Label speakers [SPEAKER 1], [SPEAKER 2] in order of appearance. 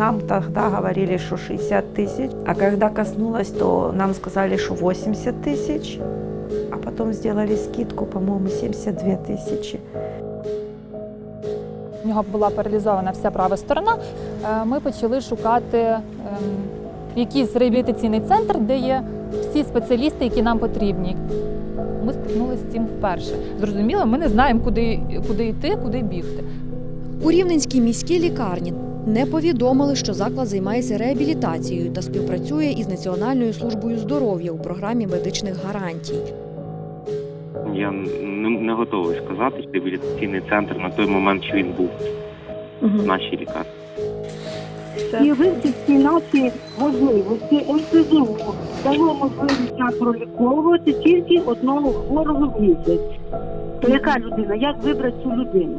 [SPEAKER 1] Нам тогда говорили, что 60 тысяч, а когда коснулось, то нам сказали, что 80 тысяч, а потом сделали скидку, по-моему, 72 тысячи.
[SPEAKER 2] У нього була паралізована вся права сторона. Е, Ми почали шукати ем, якийсь реабілітаційний центр, де є всі спеціалісти, які нам потрібні. Ми стикнулися з цим вперше. Зрозуміло, ми не знаємо, куди, куди йти, куди бігти.
[SPEAKER 3] У Рівненській міській лікарні не повідомили, що заклад займається реабілітацією та співпрацює із Національною службою здоров'я у програмі медичних гарантій.
[SPEAKER 4] Я не, не готовий сказати, що реабілітаційний центр на той момент, що він був в нашій лікарні.
[SPEAKER 5] І висвітлінації можливості НСЗУ дало можливість проліковувати тільки одного хворого в місяць. То яка людина? Як вибрати цю людину?